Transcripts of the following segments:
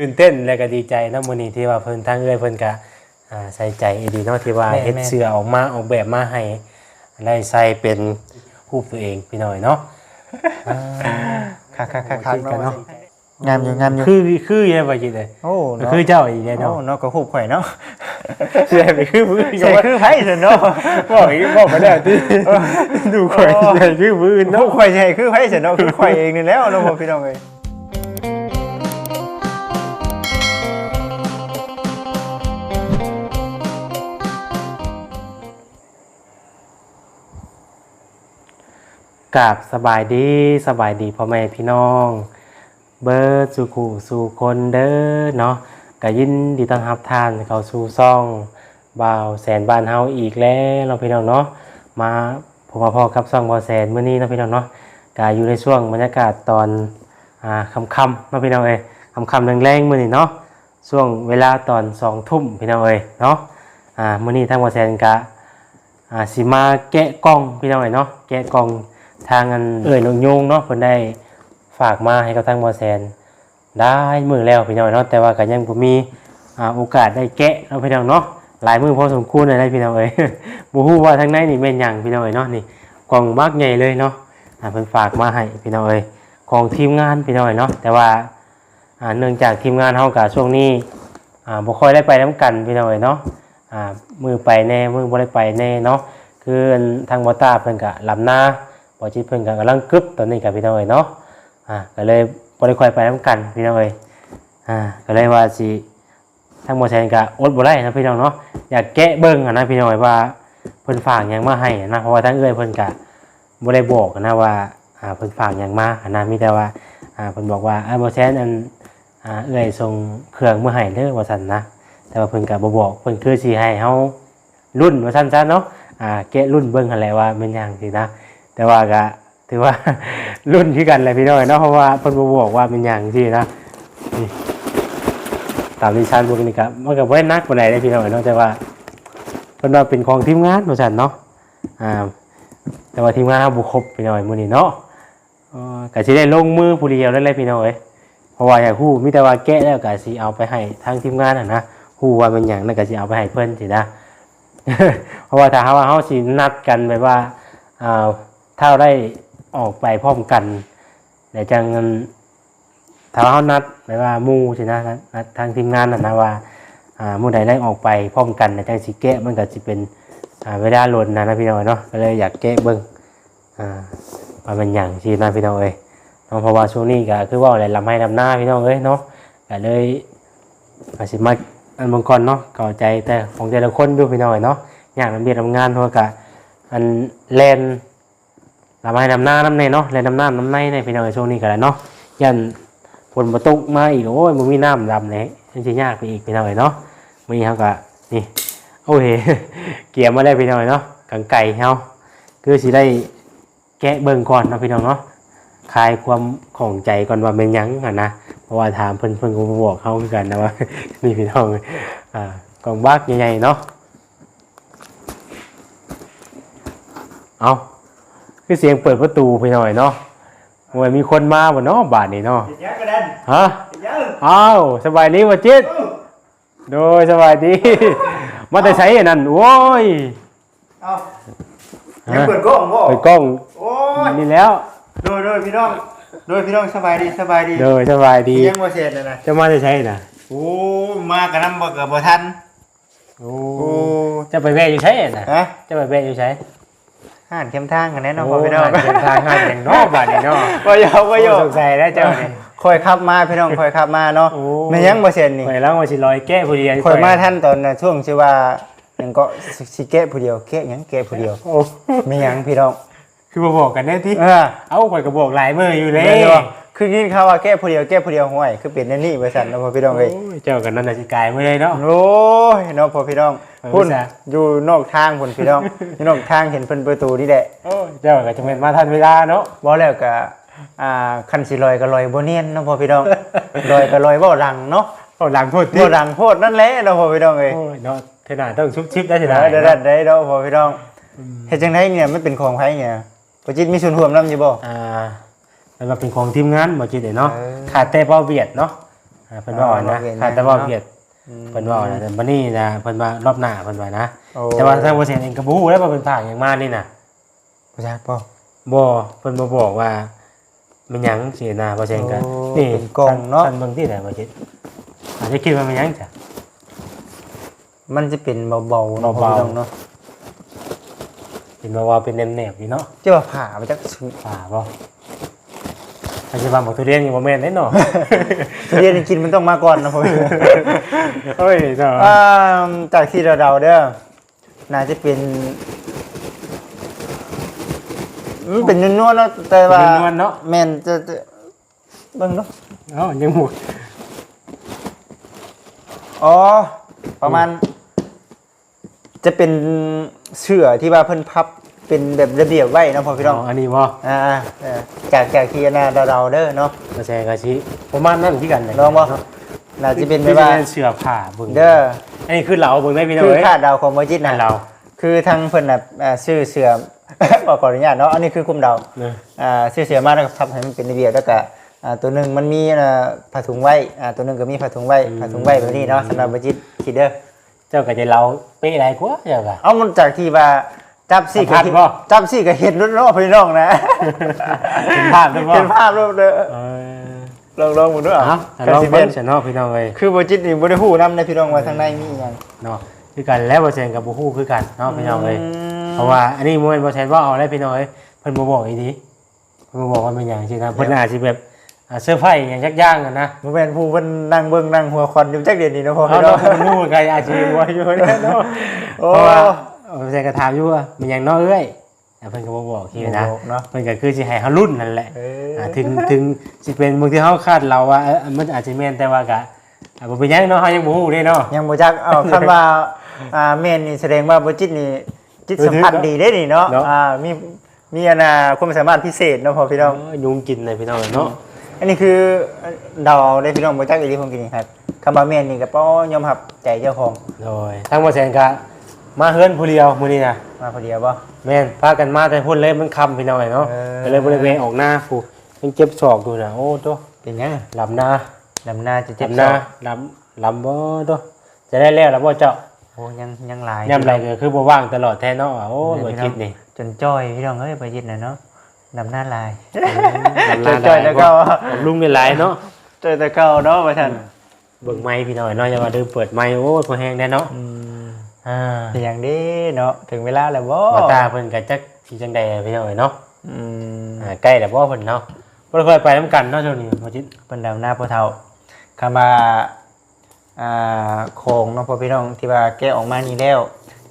ตื่นเต้นและก็ดีใจนะมื้อนี้ที่ว่าเพิ่นทางเอ้อยเพิ่นก็อ่าใส่ใจอีดีเนาะที่ว่าแม่นเฮ็ดแม่น เสื้อออกมาออกแบบมาให้ได้ใส่เป็นรูปตัวเองพี่น้อยเนาะอ่าคักคักคักคักกันเนาะงามอยู่งามอยู่คือคือยังว่าจิเด้โอ้เนาะคือเจ้าอีเด้โอ้เนาะเนาะก็ฮูบข่อยเนาะเสื้อไปคือมือใช่คือไผเด้อเนาะบอกอีกบอกมาแล้วติดูข่อยใส่คือมือฮูเนาะบข่อยใช่คือไผเด้อเนาะคือข่อยเองนี่แล้วเนาะพ่อพี่น้องเอ้ย กราบสบายดีสบายดีพ่อแม่พี่น้อง เบิร์ดสู่ขู่สู่คนเด้อเนาะก็ยินดีต้อนรับท่านเข้าสู่ซ่องบ่าวแสนบ้านเฮาอีกแล้วเนาพี่น้องเนาะมาพบกับพ่อกับซ่องบ่าวแสนมื้อนี้เนาพี่น้องเนาะก็อยู่ในช่วงบรรยากาศตอนอ่าค่ำๆเนาพี่น้องเอ้ยค่ำๆแรงๆมื้อนี้เนาะช่วงเวลาตอน2ทุ่มพี่น้องเอ้ยเนาะอ่ามื้อนี้ทางบ่าวแสนก็อ่าสิมาแกะกล่องพี่น้องเอ้ยเนาะแกะกล่อง ทางอันเอ้ยนงยงเนาะเพิ่นได้ฝากมาให้กับทางบอแซนได้มือแล้วพี่น้องเนาะแต่ว่าก็ยังบ่มีอ่าโอกาสได้แกะเนาะพี่น้องเนาะหลายมือพอสมควรเลยได้พี่น้องเอ้ยบ่ฮู้ว่าทางในนี่แม่นหยังพี่น้องเอ้ยเนาะนี่กล่องมากใหญ่เลยเนาะอ่าเพิ่นฝากมาให้พี่น้องเอ้ยของทีมงานพี่น้องเอ้ยเนาะแต่ว่าอ่าเนื่องจากทีมงานเฮาก็ช่วงนี้อ่าบ่ค่อยได้ไปนํกันพี่น้องเอ้ยเนาะอ่ามือไปแน่มือบ่ได้ไปแน่เนาะคือทางบ่ตาเพิ่นก็ลำหน้า บ่จิตเพิ่นก็กำลังกึบตอนนี้กับพี่น้องเอยเนาะอ่าก็เลยบริคอยไปน้ำกันพี่น้องเอยอ่าก็เลยว่าสิทั้งหมดแทนก็อดบ่ได้นะพี่น้องเนาะอยากแกะเบิ่งนะพี่น้องเอยว่าเพิ่นฝากหยังมาให้นะเพราะว่าทั้งเอ้ยเพิ่นก็บ่ได้บอกนะว่าอ่าเพิ่นฝากหยังมาอนะมีแต่ว่าอ่าเพิ่นบอกว่าอ่าบ่แทนอันอ่าเอ้ยส่งเครื่องมาให้เด้อว่าซั่นนะแต่ว่าเพิ่นก็บ่บอกเพิ่นคือสิให้เฮารุ่นว่าซั่นซะเนาะอ่าแกะรุ่นเบิ่งหั่นแหละว่าเป็นหยังสินะ แต่ว่าก็ถือว่ารุ่นที่กันเลยพี่น้อยเนาะเพราะว่าเพิ่นบ่บอกว่าเป็นหยังที่นะตามดิฉันพวกนี้ก็มันก็บ่ได้นักปานใดเด้พี่น้อยเนาะแต่ว่าเพิ่นว่าเป็นของทีมงานว่าซั่นเนาะอ่าแต่ว่าทีมงานเฮาบ่ครบพี่น้อยมื้อนี้เนาะเอ่อก็สิได้ลงมือผู้เดียวได้เลยพี่น้อยเพราะว่าอยากฮู้มีแต่ว่าแกะแล้วก็สิเอาไปให้ทางทีมงานน่ะนะฮู้ว่าเป็นหยังนั่นก็สิเอาไปให้เพิ่นสินะเพราะว่าถ้าเฮาว่าเฮาสินัดกันแบบว่าอ่า ถ้าเราได้ออกไปพร้อมกันเดี๋ยวจังเงินถ้าเขานัดหมายว่ามู่สินะนัดทางทีมงานนะนะว่าอ่ามู่ใดได้ออกไปพร้อมกันเดี๋ยวจังสิแกะมันก็สิเป็นอ่าเวลาหล่นนะนะพี่น้องเนาะก็เลยอยากแกะเบิ่งอ่าว่ามันหยังสินะพี่น้องเอ้ยเนาะเพราะว่าช่วงนี้ก็คือว่าอะไรลำให้ลำหน้าพี่น้องเอ้ยเนาะก็เลยอาจสิมาอันบางก่อนเนาะเข้าใจแต่ของแต่ละคนดูพี่น้องเอ้ยเนาะอย่ากลำเบียดลำงานเพราะว่ากะอันแลน ลำไม้นำหน้าน้ำในเนาะและน้ำหน้าน้ำในในพี่น้องในช่วงนี้กันแหละเนาะยันฝนมาตกมาอีกโอ้ยมันมีน้ำดำเลยมันจะยากไปอีกพี่น้องเนาะมีเขาก็นี่โอ้ยเกี่ยมมาได้พี่น้องเนาะกังไก่เฮาคือสิได้แกะเบิ่งก่อนนะพี่น้องเนาะคลายความของใจก่อนว่าเป็นยังอะนะเพราะว่าถามเพิ่นเพิ่นก็บ่บอกเขาคือกันนะว่านี่พี่น้องอ่ากองบักใหญ่ๆเนาะเอา คือเสียงเปิดประตูไปหน่อยเนาะว่ามีคนมาบ่เนาะบาทนี้เนาะยังกระดันฮะยังอ้าวสบายดีบ่จิตโดยสบายดี มาแต่ใช้อันนั้นโอ้ยเอายังเปิดกล้องบ่ไปกล้องโอ้ยนี่แล้วโดยโดยพี่น้องโดยพี่น้องสบายดีสบายดีโดยสบายดียังบ่เสร็จเลยนะจะมาแต่ใช้น่ะโอ้มากันนำบ่เกิดบ่ทันโอ้โอ้จะไปแวะอยู่ใช้น่ะฮะจะไปแวะอยู่ใช้ ห่านเข้มทางกันแน่เนอนโอ้พี่น้องเดินทางหาอย่างเนาะบาทนี้เนาะบ่ยอบ่ยอสงสัยแล้วเจ้านี่คอยขับมาพี่น้องคอยขับมาเนาะโอ้แม่ยังบ่เสร็จนี่ไปแล้วมาสิลอยแก้ผู้เดียวคอยมาท่านตอนน่ะช่วงที่ว่าหยังก็สิเกะผู้เดียวเกะหยังเกะผู้เดียวโอ้แม่ยังพี่น้องคือบ่บอกกันแน่ที่เออเอ้าข่อยก็บอกหลายมื้ออยู่เลยแม่นบ่คือกินข้าวว่าแก้ผู้เดียวแก้ผู้เดียวห่วยคือเป็นแน่นี่บริษัทเนาะพ่อพี่น้องเอ้ยโอ้ยเจ้ากันนั่นน่ะสิกลายไม่ได้เนาะโอ้ยเนาะพ่อพี่น้องเออ พุ่นจ้ะอยู่นอกทางพุ่นพี่น้องอยู่นอกทางเห็นเพิ่นประตูนี่แหละโอ้ยเจ้าก็จะเป็นมาทันเวลาเนาะบ่แล้วก็อ่าคันสิลอยก็ลอยบ่เนียนเนาะพ่อพี่น้องลอยก็ลอยบ่ดังเนาะเอาหลังพูดบ่ดังโพดนั่นแหละเนาะพ่อพี่น้องเอ้ยโอ้ยเนาะเทน่าต้องชุบชิปได้ทีเอละอเด้อได้เนาะพ่อพี่น้องเฮ็ดจังไดเนี่ยมันเป็นของไผเนี่ยบ่จิตมีส่วนร่วมนํอยู่บ่อ่าแล้วมาเป็นของทีมงานบ่จิตเด้เนาะเออขาดแต่เป้าเวียดเนาะอ่าเพิ่นว่าอ่อนนะเวียดขาดแต่ว่าเนาะเวียด เพิ่นว่าอ่อนนะแต่บัดนี้นะเพิ่นว่ารอบหน้าเพิ่นว่านะ โอ้ แต่ว่าทางบ่เซ็นเองก็บ่ฮู้แล้วว่าเพิ่นผ่าหยังมานี่น่ะบ่จักบ่บ่เพิ่นบ่บอกว่ามันหยังสินะบ่เซ็นกันโอ้นี่เป็นกล่องเนาะ ท่านเบิ่งที่ไหนบ่จิตอาจจะคิดว่ามันหยังจ้ะ มันจะเป็นเบาๆเนาะเบาๆ พี่น้องเนาะเห็นว่าว่าเป็นแนบๆอยู่เนาะจะว่าผ่าไปจักสุผ่าบ่ อาจจะว่าบอกทุเรียนนี่บ่แม่นแน่เนาะ ทุเรียนกินมันต้องมาก่อนนะพ่อเฮ้ยเนาะอ่าจากที่เราเดาเด้อน่าจะเป็นมันเป็นนวลๆแล้วแต่ว่าเป็นนวลเนาะ แม่นจะจะเบิ่งเนาะเอ้ายังหมดอ๋อ ประมาณ จะเป็นเสื้อที่ว่าเพิ่นพับ เป็นแบบระเบียบไว้เนาะพ่อพี่น้องอ๋ออันนี้บ่อ่าเออจากจากที่นาเดาๆเด้อเนาะบ่แซ่ก็สิประมาณนั้นที่กันเลยลองบ่เนาะน่าจะเป็นไม่แบบว่าว่าเสื้อผ้าเบิ่งเด้ออันนี้คือเราเบิ่งได้พี่น้องคือเอ้ยคาดเดาของมจิตนั่นะนเรา คือทางเพิ่นน่ะอ่าชื่อเสือขออนุญาตเนาะอันนี้คือคุมเดาเนอะอ่าชื่อเสือมาแล้วก็ทำให้มันเป็นระเบียบแล้วก็อ่าตัวหนึ่งมันมีอ่าผ้าถุงไว้อ่าตัวหนึ่งก็มีผ้าถุงไว้ผ้าถุงไว้แบบนี้เนาะสำหรับมจิตคิดเด้อเจ้าก็จะเราเป๊ะอะไรกว่าเจ้าก็เอามันจากที่ว่า จับซี่สัมภาษณ์บ่ จับซี่ก็เห็นรุ่นน้องพี่น้องนะเห็นภาพด้วยบ่เห็นภาพรูปเด้อเออลองลองๆหมึงด้วยเอ้าแต่ลองเบิ่งซะเนาะพี่น้องเอ้ย คือบ่จิตนี่บ่ได้ฮู้นำในพี่น้องว่าทางในมีอีหยัง เนาะคือกันแล้วบ่แซงกับบ่ฮู้คือกันเนาะพี่น้องเอ้ยมเพราะว่าอันนี้บ่แม่นบ่แซงว่าเอาได้พี่น้องเอ้ยเพิ่นบ่บอกอีดีเพิ่นบ่บอกว่าเป็นหยังสินะเพิ่นอาจสิแบบอ่าเสื้อร์ไผ่หยังจักอย่างกันนะบ่แม่นผู้เพิ่นนั่งเบิ่งนั่งหัวควันอยู่จักเดือนนี้เนาะพ่อเอาพี่น้อเนาะง เพิ่นรู้กันอาจสิบ่อยู่แน่เนาะโอ้เพราะว่า บ่แซงก็ถามอยู่ว่ามันหยังเนาะเอ้ยแต่เพิ่นก็บ่บอกทีนะเนาะเพิ่นก็คือสิให้เฮารุ่นนั่นแหละเออาถึงถึงสิเป็นบางทีเฮาคาดเราว่าเออมันอาจจะแม่นแต่ว่าก็อ่าบ่เป็นหยังเนาะเฮายังบ่ฮู้เด้เนาะ ยังบ่จักเอาคันว่าอ่าแม่นนี่แสดงว่าบ่จิตนี่จิตสัมผัสดีได้นี่เนาะเนาะ อ่ามีมีอันน่ะความสามารถพิเศษเนาะพ่อพี่น้อง เออยุงกินเลยพี่น้องเนาะ อันนี้คือเดาเอาได้พี่น้องบ่จักอีหลีผมกินนี่ครับคำว่าแม่นนี่ก็ป้อยอมรับใจเจ้าของ โดยทั้งบ่แซนก็ มาเฮือนผู้เดียวมื้อนี้นะมาพอดียวบ่ แม่นพากันมาแต่พุ่นเลยมันค่ำพี่น้องเนาะเออ ก็เลยบ่ได้แวะออกหน้าผู้ยังเจ็บศอกอยู่นะโอ้โตเป็นหยังลำหน้าลำหน้าจะเจ็บลำหน้าศอกลำลำบ่โตจะได้แล้วล่ะบ่เจ้าโอ้ยังยังหลายยามไรก็คือบ่ว่างตลอดแท้เนาะโอ้บ่คิดนี่ จนจ้อยพี่น้องเอ้ยบ่จิตน่ะเนาะลำหน้าลายลำหน้าจ้อยๆแล้วก็ลุงได้หลายเนาะจ้อยแต่เก่าเนาะว่าท่านเบิ่งไม้พี่น้อยเนาะอย่าว่าลืมเปิดไม้โอ้ยพอแห้งแน่เนาะอืม อ่าเป็นอย่างนี้เนาะถึงเวลาแล้วบ่มาตาเพิ่นก็จักสิจังใดพี่น้อยเนาะอืมอ่าใกล้แล้วบ่เพิ่นเนาะบ่ได้ค่อยไปนํกันเนาะช่วงนี้บ่จิตเป็นดาวหน้าพ่อเฒ่าคำว่าอ่าโครงเนาะพ่อพี่น้องที่ว่าแกะออกมานี่แล้ว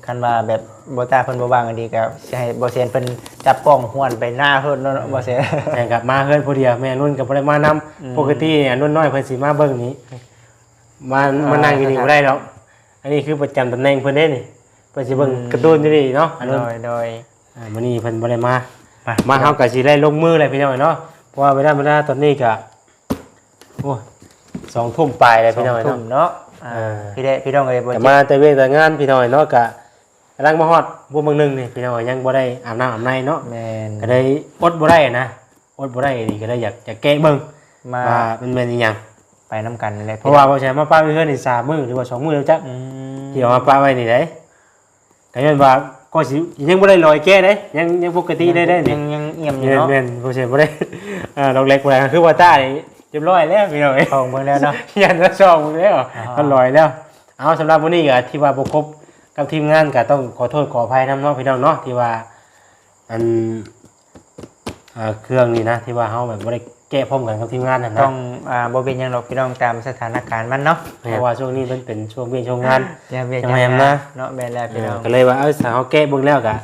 คันว่าแบบบ่ตาเพิ่นบ่ว่างอันดีก็สิให้บ่เซียนเพิ่นจับกล้องห้วนไปหน้าเพิ่นเนาะบ่เซียนแต่กลับมาเฮือนผู้เดียวแม่นุ่นก็บ่ได้มานำอืมปกติเนี่ยนุ่นน้อยเพิ่นสิมาเบิ่งนี้มาอ่ามานั่งอยู่นี่บ่ได้ดอก อันนี้คือประจำตำแหน่งเพิ่นเด้นี่เพิ่นสิเบิ่งการ์ตูนอยู่นี่เนาะอันโดนั้นยโดยอ่ามื้อนี้เพิ่นบ่ได้มา มาเฮาก็สิได้ลงมือเลยพี่น้อยเนาะเพราะว่าเวลาเวลาตอนนี้ก็โอ้ยสองทุ่มปลายเลยสอพี่งน้อยทุ่เนาะมเนาะอ่าอ่าพี่ได้พี่น้องเอ้ยบ่ก็เจ็บมาแต่เวกแต่งานพี่น้อยเนาะก็กำลังมาฮอดพวกเมืองหนึงนี่พี่น้อยยังบ่ได้อาบน้ำอาบในเนาะแม่นก็ได้อดบ่ได้นะอดบ่ได้นี่ก็เลยอยากจะแก้เบิ่งมาว่ามันเป็นอีหยังไปนํกันนี่แหละเพราะว่าบ่ใช่มาป้าไว้เฮือนนี่3มื้อหรือว่า2มื้อแล้วจักอืม ที่เอามาป้าไว้นี่ได้ก็ยันว่าก็สิยังบ่ได้ลอยแก้เด้ยังยังปกติได้ได้นี่ยังยังเอี่ยมอยู่แม่นเนาะแม่นบ่ใช่บ่ได้อ่าดอกเล็กบ่ได้คือว่าต้านี่เรียบร้อยแล้วพี่น้องเอ้ย ของเบิ่งแล้วเนาะ ยันจะชอบมึงแล้วอ๋อมันลอยแล้ว เอาสำหรับวันนี้ก็ที่ว่าบครบกับทีมงานก็ต้องขอโทษขออภัยน้ำเน้องพี่น้องเนาะที่ว่าอันเอ่อเครื่องนี่นะที่ว่าเฮาแบบบ่ได้ แก้พร้อมกันกับทีมงานนั่นนะต้องอ่าบ่เป็นหยังหรอกพี่น้องตามสถานการณ์มันเนาะเพราะว่าช่วงนี้มันเป็นช่วงเวียนช่วงงาน อย่าเวียนจะอย่าแม่นงนะ เนาะแม่นแล้วพี่น้อง ก็เลยว่าเอ้ยถ้าเฮาแก้เบิ่งแล้วก็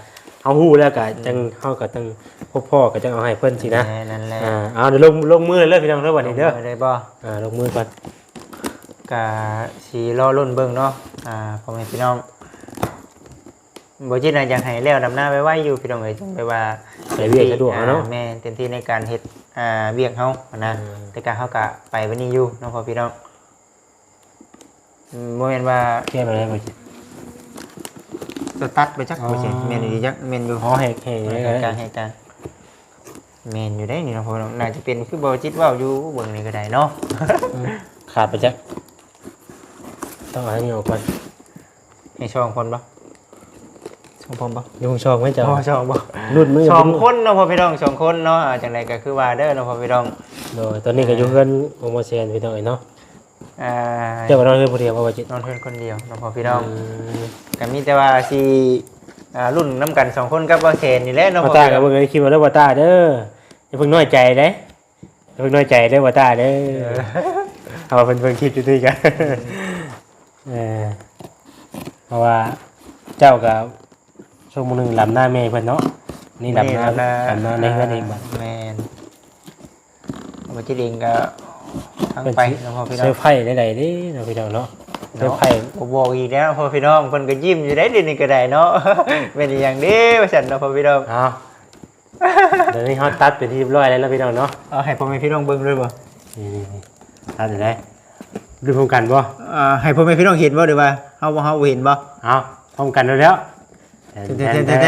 เฮาฮู้แล้วก็จังเฮาก็ต้องพบพ่อก็จังเอาให้เพิ่นสินะแม่นั่นแหละ อ่าเอาเดี๋ยวลงลงมือเลยพี่น้องเด้อวันนี้เด้อลงมืได้บ่อ่าลงมือก่อนกะสิรอรุ่นเบิ่งเนาะอ่าพ่อแม่พี่น้องบ่จิตน่ะอยากให้แล้วดำหน้าไว้ไว้อยู่พี่น้องเอ้ยจังไปว่า ใส่เวียกสะดวกเอาเนาะ อ่แม่เต็มที่ในการเฮ็ดอ่าเวียกเฮานะอืม แต่การเฮาก็ไปวันนี้อยู่เนาะพ่อพี่น้องอืมบ่แม่นว่าแก้ไปเลยบ่จิ สตัดไปจักอ๋อ บ่ใช่แม่นดีจักแม่นอยู่อ๋อแหกแหกเหนี่ตุก็การได้ณ์เหตุการณ์แมนอยู่ได้นี่เนาะพ่อน้องน่าจะเป็นคือบ่จิตเว้าอยู่เบิ่งนี่ก็ได้เนาะ ขาดไปจักต้องเอาให้นี่ออกก่อนให้ช่องคนปะ ช่องผมปะยุงชองไหม่เจ้าอ๋อช่องปะรุ่นมือสองคนเนาะพ่อพี่น้องสองคนเนาะอ่าจังไรก็คือว่าเด้อเนาะพ่อพี่น้องโดยตอนนี้ก็อยู่เพื่อนโอโมเซนพี่น้องเอ้ยเนาะอ่าเจ้าก็นอนเพื่อนผู้เดียวว่าว่าจิตนอนเพื่อนคนเดียวเนาะพ่อพี่น้องมก็มีแต่ว่าสิอ่ารุ่นน้ำกันสองคนกับว่าเคนนี่แหละเนาะวาพ่อตาพี่กับน้องเบิ่งไอ้คิดว่าเด้อวาตาเด้ออย่าเพิ่งน้อยใจเด้อย่าเพิ่งน้อยใจเด้อวาตาเด้อเอาเพิ่นเพิ่งคิดอยู่ด้วยกันเออเพราะว่าเจ้ากับ ช่วงมื้อหนึงลำหน้าแม่เพิ่นเนาะนี่ลำหน้าลำหน้าในเฮือนเองบัดแมนเอาจิตเองก็ทั้งไปเนาะพ่อพี่น้เซอองร์ไพรส์ได้ๆเด้เนาะพี่น้องเนาะเซอร์ไพรส์บ่บอกอีกแล้วพ่อพี่น้องเพิ่นก็ยิ้มอยู่ได้เดี๋ยวนี้ก็ได้เนาะเป็นอหย่างนี้ว่าซั่นเนาะพ่อพี่น้องเอาเดี๋ยวนี้เฮาตัดเป็นที่เรียบร้อยแล้วเนาะพี่น้องเนาะเอาให้พ่อแม่พี่น้องเบิ่งเลยบ่นี่ๆๆตัดได้ได้ดูพร้อมกันบ่อ่าให้พ่อแม่พี่น้องเห็นบ่หรือว่าเฮาบ่เฮาบ่เห็นบ่เอาพร้อมกันแล้ว แล้วแท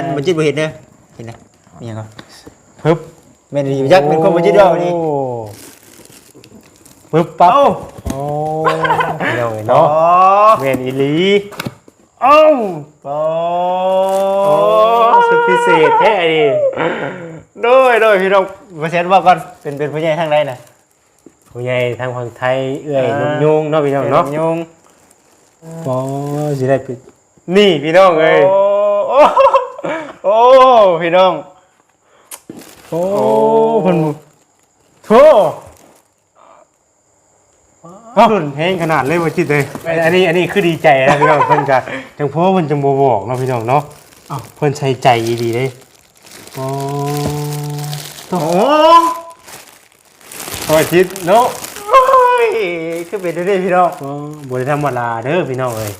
นๆๆๆบ่จิตบ่เห็นเด้อเห็นนะมีหยังก็ปึ๊บแม่นดีจักเป็นคนบ่จิตดอกนี่โปึ๊บปั๊บเอ้าโอ้พี่น้องเอ้ยอ๋อเนาะแม่นอีหลีเอ้าโอ้โอ้สุดพิเศษแท้ดิโดยโดยพี่น้องบ่เซ็นว่าก่อนเป็นเป็นผู้ใหญ่ทางใดน่ะผู้ใหญ่ทางฝั่งไทยเอื้อยนุ่มยุงเนาะพี่น้องเนาะยุงโอ้สิได้ปิด นี่พี่น้องเอ้ยโอ้โอ้พี่น้อง โอ้โอ้เพิ่นโธ่รุ่นเพลงขนาดเลยว่าจิตเลยอันนี้อันนี้คือดีใจนะพี่น้องเพิ่นก็จังเพราะว่าเพิ่นจังบ่บอกเนาะพี่น้องเนาะอ้าวเพิ่นใช้ใจดีเด้โอ้โอ้โอ้ยจิตเนาะยคือเป็นได้พี่น้องก็บริธรรมดาเด้อพี่น้องเอ้ย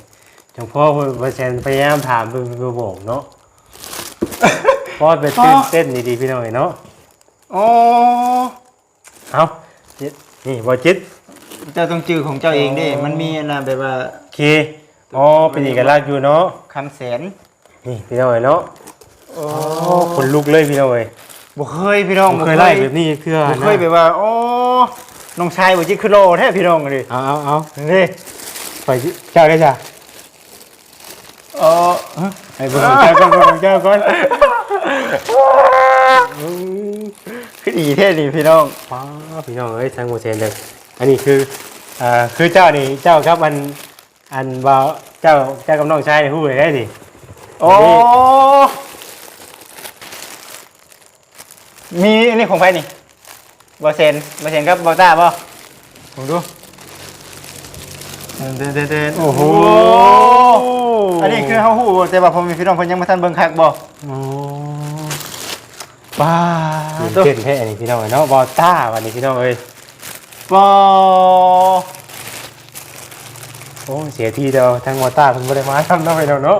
จังพ่อเพิ่นเซนพยายามถามเพิ่นเพิ่นบอกเนาะพ่อไปตื่นเต้นดีๆพี่น้องเอ้ยเนาะโอ้เอาจิตนี่บ่จิตเจ้าต้องจือของเจ้าเองเด้มันมีอันนะแบบว่าโอเคอ๋อเป็นเอกลักษณ์อยู่เนาะคำแสนนี่พี่น้องเอ้ยเนาะโอ้โอ้คนลุกเลยพี่น้องเอ้ยบ่เคยพี่น้องบ่เคยไล่แบบนี้คือบ่เคยแบบว่าโอ้น้องชายบ่จิคือโลแท้พี่น้องเลยเอาเอาเอานี่ไปเจ้าได้จ้ะเออไอ้เบิ่งของเจ้าก่อนเบิ่งของเจ้าก่อนคือดีแท้นี่พี่น้องว้าพี่น้องเอ้ยทางโมเซนเด้ออันนี้คืออ่าคือเจ้านี่เจ้าครับอันอันว่าเจ้าเจ้ากับน้องชายนี่ฮู้ได้ดิโอ้มีอันนี้ของใครนี่บ่เซนบ่เซนกับบ่ต้าบ่ผมดู เดินเดินโอ้โห อันนี้คือเฮาฮู้แต่ว่าผมมีพี่น้องเพิ่นยังบ่ทันเบิ่งคักบ่โอ้ป้าตื่นเต้นแท้อันนี้พี่น้องเอ้ยเนาะบอต้าวันนี้พี่น้องเอ้ยป้าโอ้เสียทีเดียวทางบอต้าเพิ่นบ่ได้มาทำเนาะพี่น้องเนาะ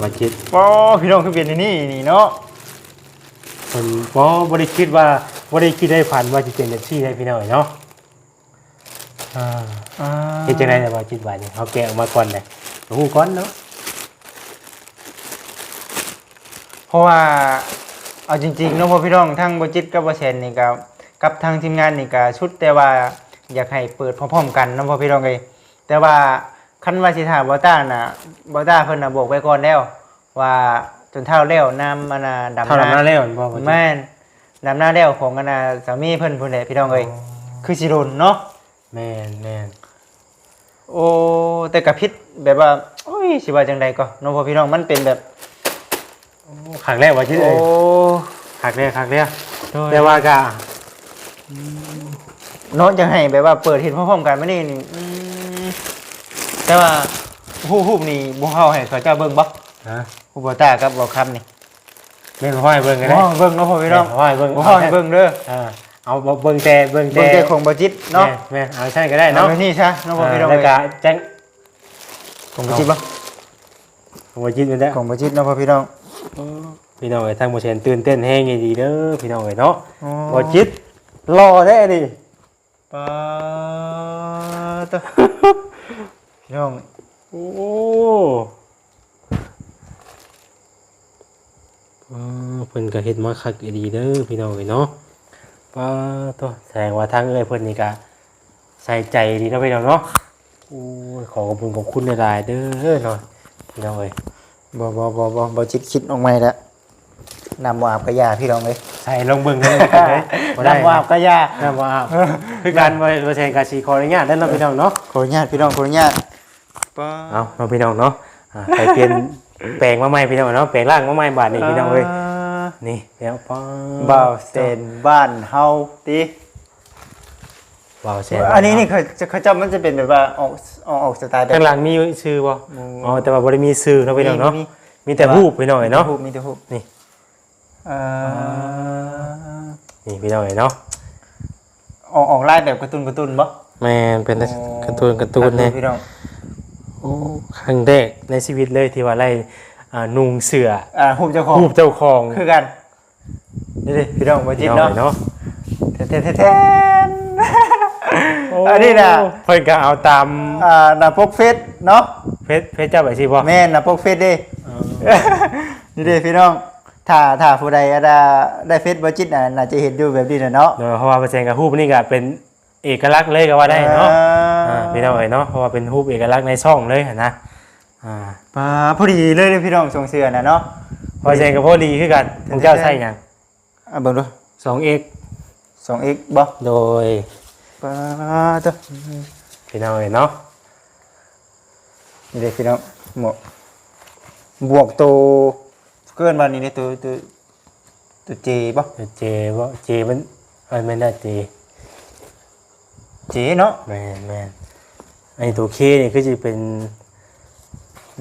ว่าคิดป้าพี่น้องคือเป็นอันนี่นี่เนาะเพิ่นบ่บ่ได้คิดว่าบ่ได้คิดได้ฝันว่าสิเป็นจังซี่ได้พี่น้องเอ้ยเนาะ อ่าอ่าเฮ็ดจังได๋ล่ะว่าคิดว่านี่เฮาแกะออกมาก่อนเลยฮู้ก่อนเนาะเพราะว่าเอาจริงๆเนาะพ่อพี่น้องทั้งบ่จิตกับบ่เซนนี่ก็กับทางทีมงานนี่ก็ชุดแต่ว่าอยากให้เปิดพร้อมๆกันเนาะพ่อพี่น้องเอ้ยแต่ว่าคันว่าสิถามบ่ต้าน่ะบ่ต้าเพิ่นน่ะบอกไว้ก่อนแล้ว ว่าจนเท่าแล้วน้ำมันน่ะดำเท่านั้นนาแล้วบ่ว่าจิแม่นดำหน้าแล้วของกันน่ะสามีเพิ่นพุ่นแหละพี่น้องเอ้ยคือสิโดนเนาะ แม่นแม่นโอ้แต่กะพิษแบบว่าโอ้ยสิว่าจังใดก็เน้องพ่อพี่น้องมันเป็นแบบโอ้ครั้งแรกว่าคิดโอ้เอ้ยครั้งแรกครั้งแรกแต่ว่าก็เนาะจังให้แบบว่าเปิดเห็นพร้อมๆกันมานี่นี่อืมแต่ว่าฮู้ฮู้นี่บ่เฮาให้เขาเจ้าเบิ่งบ่ฮะฮู้บ่ตากับบ่คำนี่แม่นห้อยเบิ่งกันบ่ได้เบิ่งเนาะพ่อพี่น้องห้อยเบิ่งบ่เฮาให้เบิ่งเด้อ อ่า เอาเบิ่งแต่เบิ่งแต่เบิ่งแต่ของบ่จิตเนาะแม่นเอาใช่ก็ได้เนาะเนาะนี่ซะเนาะพ่อพี่น้องแล้วก็เอ้ยแจ้งของบ่จิตบ่หัวจิตมันได้ของบ่จิตเนาะพ่อพี่น้องพี่น้องเอ้ยทางบ่เชนตื่นเต้นแฮงดีเด้อพี่น้องเอ้ยเนาะอ๋อบ่จิตรอแท้ดิปาตะพี่น้องโอ้เออเพิ่นก็เฮ็ดมาคักดีเด้อพี่น้องเอ้ยเนาะ ป้าตัวแสดงว่าทางเอ้ยเพิ่นนี่ก็ใส่ใจดีเนาะพี่น้องเนาะโอ้ยขอขอบคุณขอบคุณหลายๆเด้อเนาะพี่น้องเอ้ยบ่บ่บ่บ่บ่จิตคิดออกใหม่แล้วนำวาบกระยาพี่น้องเลยใส่ลงเบิ่งเลยกันเลยบ่ได้นำวาบกระยาน้ำว่าอาบคือการบ่บ่ใช่การสิขออนุญาตเด้อเนาะพี่น้องเนาะขออนุญาตพี่น้องขออนุญาตป้าเอาเนาะพี่น้องเนาะอ่าไปเปลี่ยนแปลงมาใหม่พี่น้องเนาะแปลงร่างมาใหม่บาดนี้พี่น้องเอ้ย นี่แล้วป้าบ่าวเซนบ้านเฮาติบ่าวเซนอันนี้นี่เขาจะเขาจะมันจะเป็นแบบว่าออกออกออกสไตล์แบบข้างหลังมีชื่อบ่อ๋อแต่ว่าบ่ได้มีชื่อเนาะพี่น้องเนาะมีมีแต่รูปพี่น้องเอ้ยเนาะมีแต่รูปนี่เอ่อนี่พี่น้องเอ้ยเนาะออกออกลายแบบการ์ตูนการ์ตูนบ่แม่นเป็นการ์ตูนการ์ตูนเนี่ยพี่น้องโอ้ครั้งแรกในชีวิตเลยที่ว่าไล่ อ่านุ่งเสื้ออ่ารูปเจ้าของรูปเจ้าของคือกัน นี่ดิพี่น้องมาจิพี่ตน้องเนาะเอ้ยเนาะแทนแทนแทนอันนี้นะเพิ่นก็เอาตามอ่าหน้าปกเฟซเนาะเฟซเฟซเจ้าไปสิบ่แม่นหน้าปกเฟซเด้นี่เด้พี่น้องถ้าถ้าผู้ใดได้ได้เฟซบ่จิตน่ะน่าจะเห็นอยู่แบบนี้น่ะเนาะเนาะเพราะว่าเปอร์เซ็นต์กับรูปนี่ก็เป็นเอกลักษณ์เลยก็ว่าได้เนาะอ่าพี่น้องเอ้ยเนาะเพราะว่าเป็นรูปเอกลักษณ์ในช่องเลยหั่นนะ อ่าปาพอดีเลยเด้อพี่น้องส่งเสื้อน่ะเนาะเปอร์เซ็นต์กับพอดีคือกันของเจ้าใช่หยังอะเบิ่งดู 2x 2x บ่โดยปาตัวพี่น้องเอ้ยเนาะนี่เด้พี่น้องหมวกบวกตัวเกินมานี่เด้ตัวตัวตัวเจบ่เจบ่เจมันเอ้ยไม่ได้เจเจเนาะแม่นแม่นไอ้ตัวเคนี่คือจะเป็น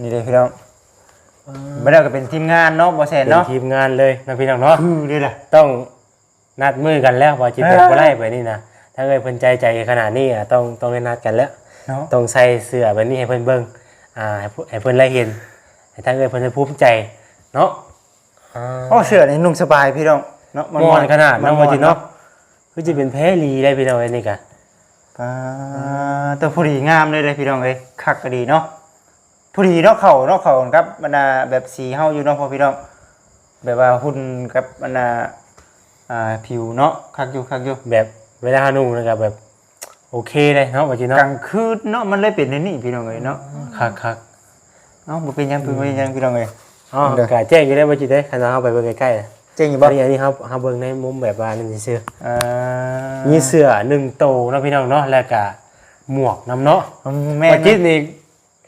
นี่เด้พี่น้องบ่ได้ก็เป็นทีมงานเนาะบ่แซ่นเป็นเนาะทีมงานเลยนะพี่น้องเนาะคือเด้ล่ะต้องนัดมือกันแล้วว่าจิตเป็นเออบ่ไล่ไปนี่นะถ้าเกิดเพิ่นใจใจขนาดนี้อะต้องต้องได้นัดกันแล้วเนาะต้องใส่เสื้อแบบนี้ให้เพิ่นเบิ่งอ่าให้เพิ่นให้เพิ่นได้เห็นให้ถ้าเกิดเพิ่นจะภูมิใจเนาะอ่าโอ้เสื้อนี่นุ่มสบายพี่น้องเนาะม่วนขนาดเนาะมัว่าจิเนาะคือจะเป็นแพ้ลีได้พี่น้องไอ้นี่กะปาตัวผู้ดีงามเลยเลยพี่น้องเอ้ยคักก็ดีเนาะ ผู้ดีเนาะเข่าเนาะเข่าครับบรรดาแบบสีเฮาอยู่เนาะพอพี่น้องแบบว่าหุ่นกับบรรดาอ่าผิวเนาะคักอยู่คักอยู่แบบเวลานุ่งนะครับแบบโอเคเลยเนาะว่าจิกเนาะลางคืนเนาะมันเลยเป็นในนี่พี่น้องเอ้ยเนาะคักคักเนาะบ่เป็นหยังบ่เป็นหยังพี่น้องเอ้ยอ๋อกะแจ้งอยู่ได้ว่าจิได้คันเราเข้าไปเบิ่งใกล้ๆน่ะเจ๋งอยู่อับ่นนี้อันนี้ครับเฮาเบิ่งในมุมแบบว่านั่นซื่ออ่าๆมีเสื้อหนึ่งโตวเนาะพี่น้องเนาะแล้วก็หมวกนํเนาะแม่ว่านจิตนี่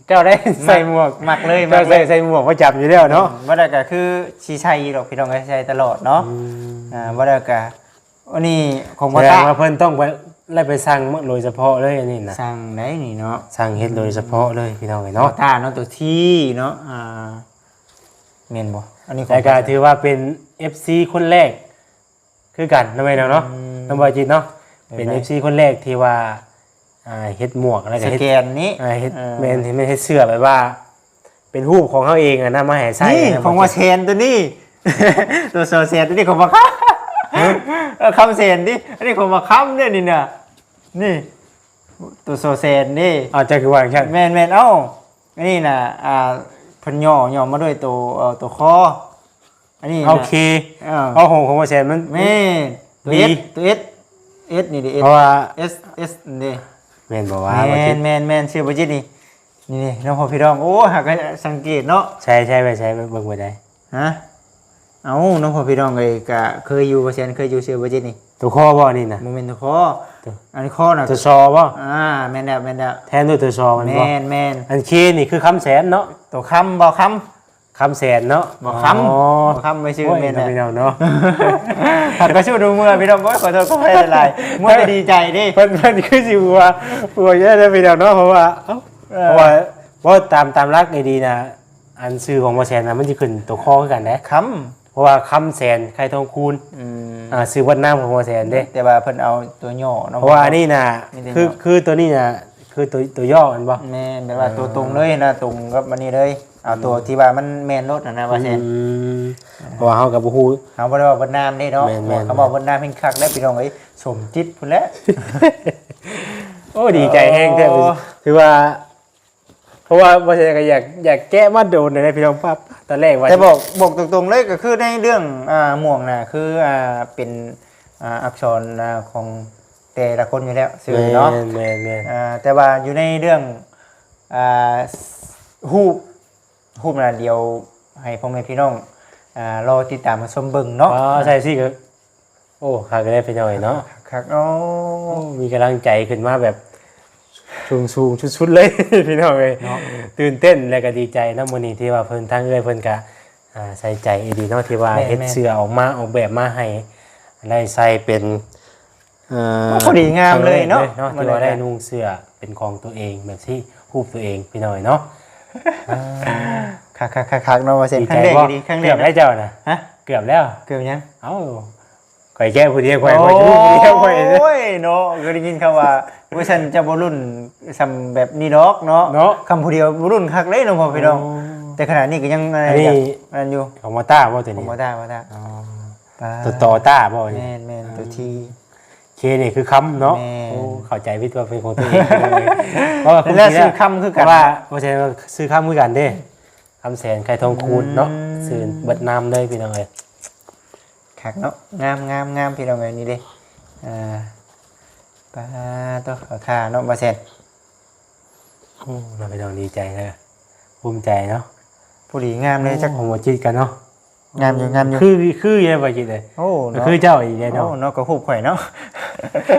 เจ้าได้ใส่หมวกมักเลยมัเจ้ากเลใส่ยใส่หมวกประจำอยู่แล้วเนาะบ่ได้ก็คือสิใช้ดอกพี่น้องเอ้ยใช้ตลอดเนาะอืมอ่าบ่ได้ก็อันนี้ของแสบ่ดตางว่าเพิ่นต้องไปไล่ไปสั่งโดยเฉพาะเลยอันนี้นะสั่งได้นี่เนาะ สั่งเฮ็ดโดยเฉพาะเลยพี่น้องเอ้ยเนาะเนาะตาเนาะตัวที่เนาะอ่าเมนบ่อันนี้ของแต่ก็ถือว่าเป็น FC คนแรก คือกันทำไมเนาะเนาะน้องบอยจิตเนาะเป็น FC คนแรกที่ว่า อ่าเฮ็ดหมวกแล้วก็สเฮ็ดแกนนี้อ่าเฮ็ดเออแม่นเฮ็ดไม่เฮ็ดเสื้อแบบว่า เป็นรูปของเขาเองอะนะมาให้ใส่นี่นะของว่าเชนตัวนี้ ตัวโซเซนตัวนี้ของมาค้ำเออคำเซนดิอันนี้ของมาค้ำเนี่ยนี่น่ะนี่ ตัวโซเซนนี่ อาจจะคือว่าอย่างเช่นแมนแมนเอ้าอันนี้น่ะอ่าเพันย่อย่อมาด้วยตัวเอ่อตัวคอ อันนี้น่ะโอเคเออเอาของของว่าแซนมัน แม่ตัวดีเอสตัวเอสเอสนี่ดิเอสเพราะว่า เอสเอสนี่ แม่นบอกว่าแมบ่จินตแมนแมนชื่อบัจิตนี่นี่นี่น้องพ่อพี่น้องโอ้หากก็สังเกตเนาะใช่ใช่ไปใช้ไปเบิ่งไปได้ฮะเอ้าน้องพ่อพี่น้องเลยกะเคยอยู่เปอร์เซ็นต์เคยอยู่ชื่อบัจิตนี่ตัวข้อบ่นี่นะโมเมนต์ตัวคออันนี้คอน่ะตัวซอบ่อ่าแมนแล้วแมนแล้วแทนด้วยตัวซอมันแมบ่นแมนอันเคนี่คือคำแสนเนาะตัวคำบ่ค คำแสนเนาะำบ่คำอ๋อบ่คำไม่ชื่อโอ้ยแมนน้องแหละพี่น้องเนาะหักก็ชูดูเมื่อพี่น้องบ่ขอโทษก็ไม่เป็นไรเมื่อจะดีใจดิเพิ่นเพิ่นคือสิว่าว่าเยอะเลยพี่น้องเนาะเพราะว่าเอ้าเออเพราะว่าเพราะตามตามรักดีๆนะอันชื่อของบ่แสนนะมันสิขึ้นตัวข้อคือกันนะคเพราะว่าคำแสนใครทองคูณำอืมอ่าชื่อวัดน้ำของบ่แสนเด้แต่ว่าเพิ่นเอาตัวย่อเนาะเพราะว่าอันนี้น่ะมีแต่คือย่อคือตัวนี้น่ะคือตัวตัวย่อมันบ่แม่นแบบว่าตัวตรงเลยนะตรงกับมันนี่เลย เอาตัวที่ว่ามันแมนรถนะนะว่าเช่นอืมเพราะว่าเฮากับบ่ฮู้เอาบ่ได้ว่าบนน้ำนี่เนาะแม่นแม่น เขาบอกบนน้ำเพิ่นคักได้พี่น้องเอ้ยสมจิตพุ่นแหล้วโอ้ดีใจแห้งแท้โอ้ถือว่า เพราะว่าบ่ใช่ก็อยากอยากแก้มาโดนเลยนะพี่น้องปั๊บตอนแรกว่า แต่บอกบอกตรงๆเลยก็คือในเรื่องอ่าหม่วงน่ะคืออ่าเป็นอ่าอักษรอ่าของแต่ละคนอยู่แล้วสื่อเนาะ แม่นแม่นแม่น อ่าแต่ว่าอยู่ในเรื่องอ่าฮูบ ฮูบน่ะเดียวให้พ่อแม่พี่น้องอ่ารอติดตามมาชมเบิ่งเนาะอ๋อใช่สิก็โอ้ขาก็ได้ไปหน่อยเนาะครับโอ้โอ้มีกำลังใจขึ้นมาแบบสูงสูงชุดๆเลย พี่น้องเลยตื่นเต้นและก็ดีใจนะมื้อนี้ที่ว่าเพิ่นทางเอ้ยเพิ่นก็อ่าใส่ใจอีดีเนาะที่ว่าเฮ็ดเสื้อออกมาออกแบบมาให้ได้ใส่เป็นเอ่อพอดีงามเลยเนาะเนาะที่ว่าได้นุ่งเสื้อเป็นของตัวเองแบบที่รูปตัวเองพี่น้อยเนาะอ่า คักคักคักคักเนาะว่าเซ็นดีครั้ใจงแรกบ่ดีครั้งแรเกืกอบได้เจ้านะฮะเกือบแล้ว เกือบยังเอ้าข่อยแก้ผู้เดียวข่อยข่อยชู้ผู้เดียวข่อยเด้อโอ้ยเนาะก็ได้ยินเขาว่าว่าฉันจะบ่รุ่นซำแบบนี้ดอกเนาะเนาะคำผู้เดียวบ่รุ่นคักเลยเนาะพ่อพี่น้องโแต่ขณะนี้ก็ยังะไรอันนี้อันอยู่ของมาต้าบ่ตัวผมนี้บ่ได้บ่ได้อ๋อปาตัวต่อต้าบ่นี่แม่นแม่นตัวที่ เคนี่คือคำเนาะแม่ โอ้เข้าใจวิตัวเป็นของตัวเองเลยเพราะว่าคุณแล้วทีซื้อน่ะคำคือเพกัน ราะว่าเพราะฉะนั้นซื้อคำคือกันเด้คำแสนไข่ทองคูณเนาะอืม ซื้อเบิดน้ำเลยพี่น้องเอ้ยคักเนาะงามงามงามพี่น้องเอ้ยนี่เด้อ่าปลาตัวขาวค่าเนาะบ่เซ็นโอ้เราพี่น้องดีใจเลยภูมิใจเนาะผู้ดีงามเลยจักของหมจิตกันเนาะ งามอยู่งามอยู่คือคือยังบ่จิตเลยโอ้ก็เนาะคือเจ้าอีกแล้วโอ้เนาะเนาะก็ฮูบข่อยเนาะ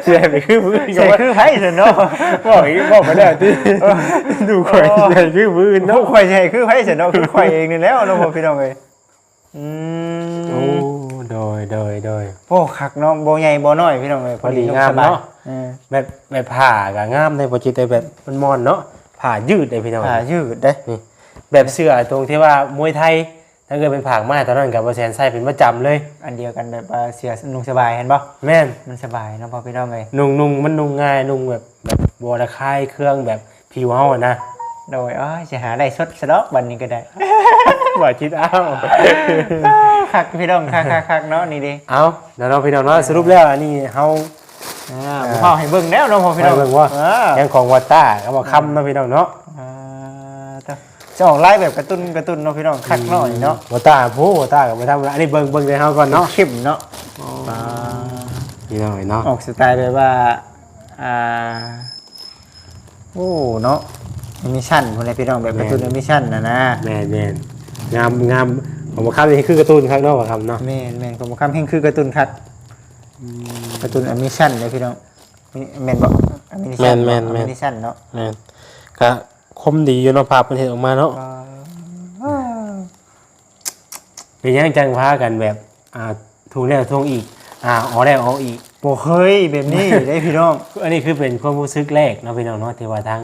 ใช่ไปคือพื้นใช่คือไผซั่นเนาะบอกอีกบอกไปแล้วที่ดูข่อยใช่คือพื้นเนาะเนาะข่อยใช่คือไผซั่นเนาะคือข่อยเองนี่แล้วเนาะพ่อพี่น้องเอ้ยอืโอ้มโดยโดยโดยโอ้คักเนาะบ่ใหญ่บ่น้อยพี่น้องเอ้ยพอดีงามเนาะเออแบบแบบผ่ากับงามในโปรเจกต์แต่แบบมันมอนเนาะผ่ายืดเลยพี่น้องผ้ายืดเด้นี่แบบเสื้อตรงที่ว่ามวยไทย ถ้าเกิดเป็นผางไม้ตอนนั้นกับเปอร์เซ็นต์ใส่เป็นประจำเลย อันเดียวกันแบบว่าเสียนุ่งสบายเห็นป่ะแม่นมันสบายเนาะพอพี่น้องเลยนุ่งนุ่งมันนุ่งง่ายนุ่งแบบแบบบัวระคายเครื่องแบบผิวเฮาอะนะโดยอ๋อจะหาได้สดสะดอกบันนี้ก็ได้ว่าคิดอ้าวคักพี่น้องคักคักคักเนาะนี่ดิเอาเดี๋ยวเราพี่น้องเนาะสรุปแล้วอันนี้เฮา อ่าพ่อให้เบิ่งแล้วเนาะพอพี่น้องให้เบิ่งว่า อ่ายังของวัตต้าเขาบอกคำเนาะพี่น้องเนาะ อ่าแต่ จะออกไล่แบบกระตุ้นกระตุ้นเนาะพี่น้องคักหน่อยเนาะวัตต้าผู้วัตต้ากับวัตต้าอันนี้เบิ่งเบิ่งเลยเฮาก่อนเนาะเข้มเนาะอ่าพี่น้องเนาะออกสไตล์แบบว่าอ่าโอ้เนาะมิชชั่นคนไหนพี่น้องแบบกระตุ้นมิชชั่นนะนะแม่นแม่นงามงามผมบอกคำนี้คือการ์ตูนครับเนาะว่าคำเนาะแม่นแม่นผมคำเพ่งคือกระตุ้นคักกระตุ้นอมิชั่นเลยพี่น้องมิแม่นบอกอมิชั่นอมิชั่นเนาะแม่นก็ คมดีอยู่เนาะภาพมันเห็นออกมาเนาะเป็นยังจังพากันแบบ อ่าทุงแล้วทุงอีก อ่าออกแล้วออกอีกโบเคยแบบนี้ได้พี่น้อง อันนี้คือเป็นความรู้สึกแรกเนาะพี่น้องเนาะที่ว่าทาง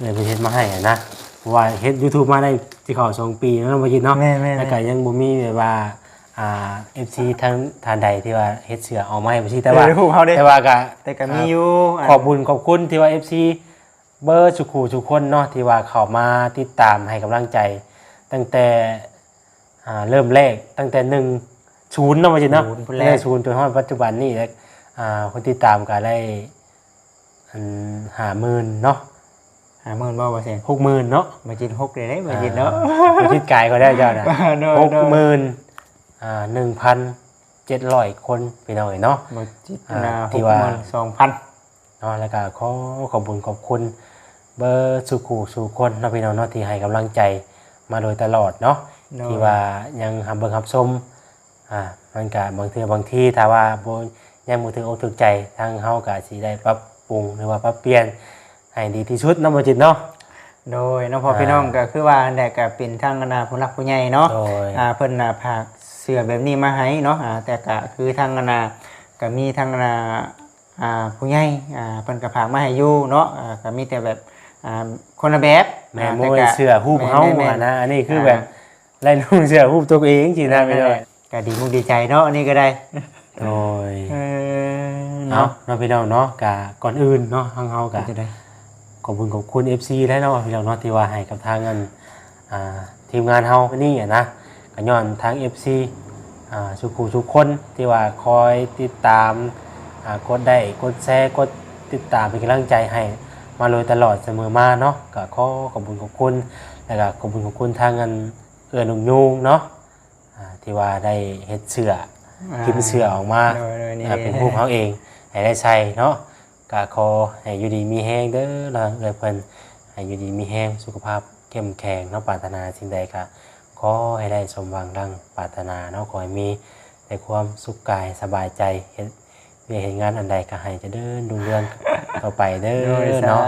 เลยไปเฮ็ดมาให้อะนะเพราะว่าเฮ็ด YouTube มาได้ที่เขาสองปีแล้วเนาะบ่คิดเนาะแม่แม่แล้วก็ยังบ่มีแบบว่าอ่า FC ทั้งทานใดที่ว่าเฮ็ดเสื้อออกมาให้บ่ซี่แต่ว่าเดี๋ยวพูดเขาได้ แต่ว่าก็ แต่ก็มีอยู่ขอบคุณขอบคุณที่ว่า FC เบอร์สุขูทุกคนเนาะที่ว่าเข้ามาติดตามให้กำลังใจ ตั้งแต่อ่าเริ่มแรกตั้งแต่หนึ่งศูนย์เนาะมาจิเนาะตั้งแต่ศูนย์จนถึงปัจจุบันนี่แล้วอ่าคนติดตามก็ได้อันหาหมื่นเนาะหาหมื่นบ่เปอร์เซ็นต์หกหมื่นเนาะมาจิตหกเลยได้มาจิตเนาะคนที่กายก็ได้เจ้านะโดยหกโดยหมื่นอ่าหนึ่งพันเจ็ดร้อยคนไปหน่อยเนาะมาจิตอ่านาที่หกว่าหมื่นสองพันเนาะแล้วก็ขอขอบคุณขอบคุณเบอร์สุขูสู่คนเนาะพี่น้องเนาะที่ให้กำลังใจมาโดยตลอดเนาะที่ว่ายังหำเบิ่งหับชมอ่ามันก็บางทีบางทีถ้าว่าบ่ยังบ่ถึงอกถึงใจทางเฮาก็สิได้ปรับปรุงหรือว่าปรับเปลี่ยนให้ดีที่สุดเนาะบ่จิตเนาะ โดยเน้องพ่อพี่น้องก็คือว่าแต่ก็เป็นทางอนาผู้หลักผู้ใหญ่เนาะโดย อ่าเพิ่นน่ะผากเสื้อแบบนี้มาให้เนาะอ่าแต่ก็คือทางอนาก็มีทางอนา อ่าผู้ใหญ่อ่าเพิ่นก็ผากมาให้อยู่เนาะอ่าก็มีแต่แบบอ่าคนละแบบแม่าโมแต่ยก็เสื้อฮูบเฮาแม่อะๆนะอันนี้คือแบบไล่นุ่งเสื้อฮูบตัวเองจริงๆนะไม่พี่น้องก็ดีมุกดีใจเนาะอันนี้ก็ได้โดยเออเนาะเนาะเนาะพี่น้องเนาะก็ก่อนอื่นเนาะทางเฮาก็จะได้ขอบคุณขอบคุณ FC และเนาะพี่น้องเนาะที่ว่าให้กับทางเงินอ่าทีมงานเฮานี่อะนะก็ย้อนทาง FC อ่าทุกผู้ทุกคนที่ว่าคอยติดตามอ่า กดได้กดแชร์กดติดตามเป็นกำลังใจให้มาโดยตลอดเสมอมาเนาะก็ขอขอบคุณขอบคุณแล้วก็ขอบคุณขอบคุณทางเงินเอื้อหนุ่มยุงเนาะอ่าที่ว่าได้เฮ็ดเสื้ออ่าพิมพ์เสื้อออกมาโดยโดยนี่อ่าเป็นรูปเขาเองให้ได้ใช้เนาะกาคอให้อยู่ดีมีแห้งเด้อละเลยเพิ่นให้อยู่ดีมีแห้งสุขภาพเข้มแข็งเนาะปรารถนาสิ่งใดก็ขอให้ได้สมหวังดังปรารถนาเนาะขอให้มีแต่ความสุขกายสบายใจเฮ็ด เวียกเห็นงานอันใดก็ให้เจะเดินดุงเรืองต่อไปเด้โดยอสาเนาะ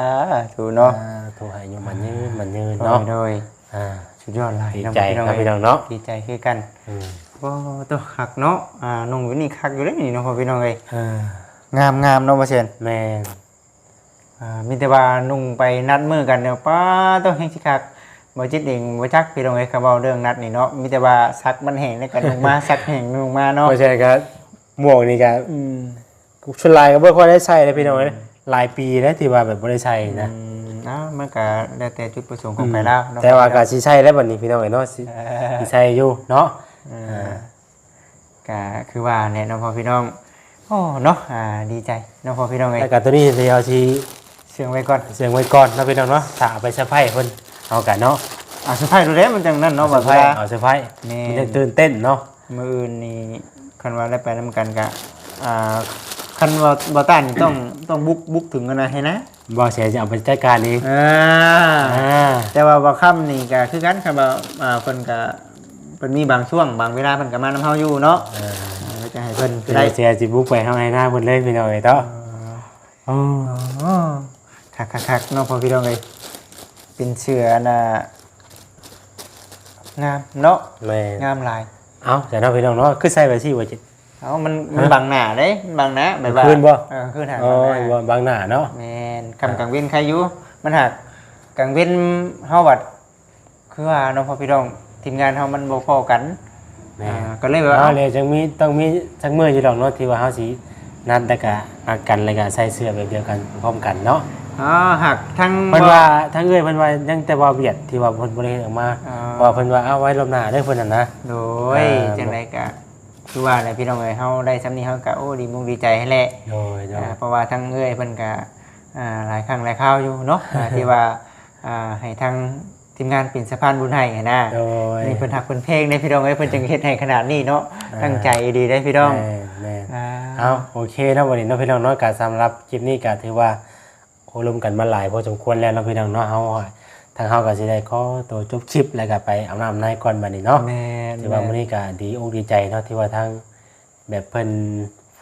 ธุเนาะอ่าถูกให้อายุมันยืนมันยืนโดเนาะยโดยอ่าสุดยอดเลยดีน้องใจพี่น้องครับเอ้ยพี่น้องเนาะดีใจคือกันอืมโอ้ตัวคักเนาะอ่าน้องวินนี่คักอยู่เลยนี่เน้องพ่อพี่น้องเอ้ยอ่างามงามเนาะบ่เซียนแม่นอ่ามีแต่ว่านุ่งไปนัดมือกันเนาะป้าต้องแห่งสิคักบ่จิตเองบ่จักพี่น้องเอ้ยเขาเว้าเรื่องนัดนี่เนาะมีแต่ว่าซักมันแห้งแล้วก็นุ่งมาซักแห้งนุ่งมาเนาะเพราะฉะนั้นก็หมวกนี่ก็อืม ชุดลายก็บ่ค่อยได้ใช้เลยพี่น้องเอ้ยหลายปีแล้วที่ว่าแบบบ่ได้ใช้นะ อืมเอ้ามันก็แล้วแต่จุดประสงค์ของใครแล้วเนะแต่ว่าก็สิใช้แล้วบัดนี้พี่น้องเอ้ยเนาะสิเอสิอใช้อยู่เนาะอ่าก็คือว่าเนี่ยเน้องพ่อพี่น้องโอ้เนาะอ่าดีใจเน้องพ่อพี่น้องเอ้ยแล้วก็ตัวนี้เดี๋ยวสิเสียงไว้ก่อนเสียงไว้ก่อนเนาะพี่น้องเนาะถ้าเอาไปเซอร์ไพรส์เพิ่นเอากันเนาะอ่าสุดท้ายดูแล้วมันจังนั้นเนาะเซอแบบร์ไพรว่า ส์เอาเซอร์ไพรส์แม่มันจะตื่นเต้นเนาะ มืออื่นนี่คันว่าได้ไปนํกันกะอ่า คันว่าบ่ต้านนี่ต้องต้องบุกบุกถึงกันนะให้นะบ่เสียจะเอาไปจัดการเองอ่าอ่าแต่ว่าบ่ค่ำนี่ก็คือกันครับว่าอ่าเพิ่นก็เพิ่นมีบางช่วงบางเวลาเพิ่นก็มานํเฮาอยู่เนาะอ่าอ่าก็จะให้เพิ่นเดี๋ได้ยวเสียสิบุกไปข้างในหน้าเพิ่นเลยพี่น้องเอ้ยเนาะอ๋ออ๋อคักๆๆเนาะพอพี่น้องเอ้ยเป็นเสื้อน่ะงามเนาะแม่งามหลาย เอ้าแต่เนาะพี่น้องเนาะคือใส่ไปสิว่าจิ เอามันมันบังหน้าเด้มันบังหน้าแบบว่าคืนบ่เออคืนหาอ๋อบังหน้าบางหน้าเนาะแมนคำกลางเว้นใครอยู่มันหักกลางเว้นเฮาวัดคือว่าเน้องพ่อพี่น้องทีมงานเฮามันบ่พอกันแม่อ่าก็เลยแบบเอาว่าเลยจังมีต้องมีจังมืออยู่ดอกเนาะที่ว่าเฮาสินัดแล้วก็นัดกันแล้วก็ใส่เสื้อแบบเดียวกันพร้อมกันเนาะอ๋อหักทั้งเพิ่นว่าทั้งเอ้ยเพิ่นว่ายังแต่ว่าเวียดที่ว่าเพิ่นบ่ได้เฮ็ดออกมาอ่าว่าเพิ่นว่าเอาไว้รอบหน้าเด้อเพิ่นน่ะนะโดยอ่าจังไดก็ คือว่าแหละพี่น้องเอ้ยเฮาได้สำนี้เฮาก็โอ้ดีมุกดีใจให้แหละโดยโดย อ่าเพราะว่าทั้งเอ้ยเพิ่นก็อ่าหลายครั้งหลายคราวอยู่เนาะอ่าที่ว่าอ่าให้ทางทีมงานเป็นสะพานบุญให้นะโดยนี่เพิ่นหักเพิ่นเพลงได้พี่น้องเอ้ยเพิ่นจึงเฮ็ดให้ขนาดนี้เนาะอ่า ตั้งใจดีได้พี่น้อง แม่แม่อ่า เอาโอเคเนาะวันนี้เนาะพี่น้องเนาะการสำหรับคลิปนี้ก็ถือว่าโอ้รวมกันมาหลายพอสมควรแล้วเนาะพี่น้องเนาะเฮา ทางเฮาก็สิได้ขอตัวจบคลิปแล้วก็ไปอาบน้ำในก่อนบัดนี้เนาะแม่นถือว่ามื้อนี้ก็ดีอกดีใจเนาะที่ว่าทางแบบเพิ่น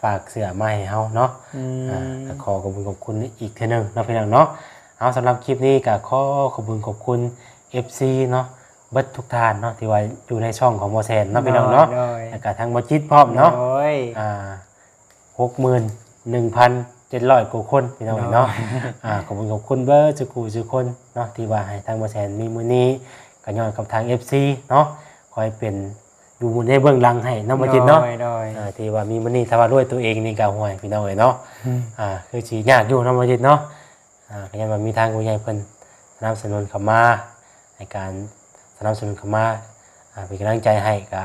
ฝากเสื้อมาให้เฮาเนาะอือ่ามก็ขอขอบคุณขอบคุณอีกเทื่อหนึงเนาะพี่น้องเนาะเอาสำหรับคลิปนี้ก็ขอขอบคุณขอบคุณ FC เนาะเบิดทุกท่านเนาะที่ว่าอยู่ในช่องของโมเซนเนาะพี่น้องเนาะโดยแล้วก็ทางบ่จิตพร้อมเนาะโดยอ่าหกหมื่นหนึ่งพัน เจ็ดร้อยกว่าคนพี่น้องเนาะอ่าขอบคุณขอบคุณเบอร์จุกูจุกคนเนาะที่ว่าให้ทางบริษัทมีมือนี้ก็ย้อนกับทาง FC เนาะคอยเป็นอยู่ในเบื้องหลังให้น้องมาจิตเนาะโดยโดยอ่าที่ว่ามีมือนี้ถ้าว่าด้วยตัวเองนี่ก็ห่วยพี่น้องเลยเนาะอืมอ่าคือสียากอยู่น้องมาจิตเนาะอ่าก็ยังว่ามีทางผู้ใหญ่เพิ่นสนับสนุนเข้ามาในการสนับสนุนเข้ามาอ่าเป็นกำลังใจให้ก็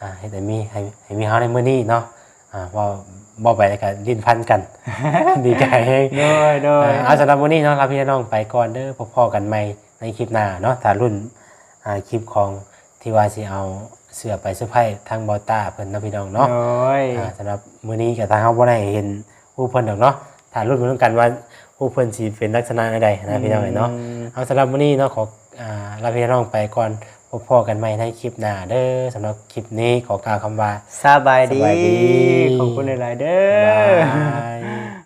อ่าให้แต่มีให้ให้มีเฮาในมื้อนี้เนาะ อ่าว่าบ่ไปแล้วก็ลิ้นพันกัน ดีใจให้โดยโดยเอาสำหรับวันนี้เนาะลาพี่น้องไปก่อนเด้อพบพอกันใหม่ในคลิปหน้าเนาะถ้ารุ่นอ่าคลิปของที่ว่าสิเอาเสื้อไปเสื้อร์ไผ่ทางบอต้าเพิ่นเนาะพี่น้องเนาะโดยอ่าสำหรับมื้อนี้กับทางเฮาบ่ได้เห็นผู้เพิ่นดอกเนาะถ้ารุ่นเหมือนกันว่าผู้เพิ่นสิเป็นลักษณะใดนะพี่น้องเนาะมเอาสำหรับมื้อนี้เนาะขออ่าลาพี่น้องไปก่อน พบพอกันใหม่ในคลิปหน้าเด้อสำหรับคลิปนี้ขอกล่าวคำว่าสบายดีสบายดีขอบคุณหลายๆเด้บาอย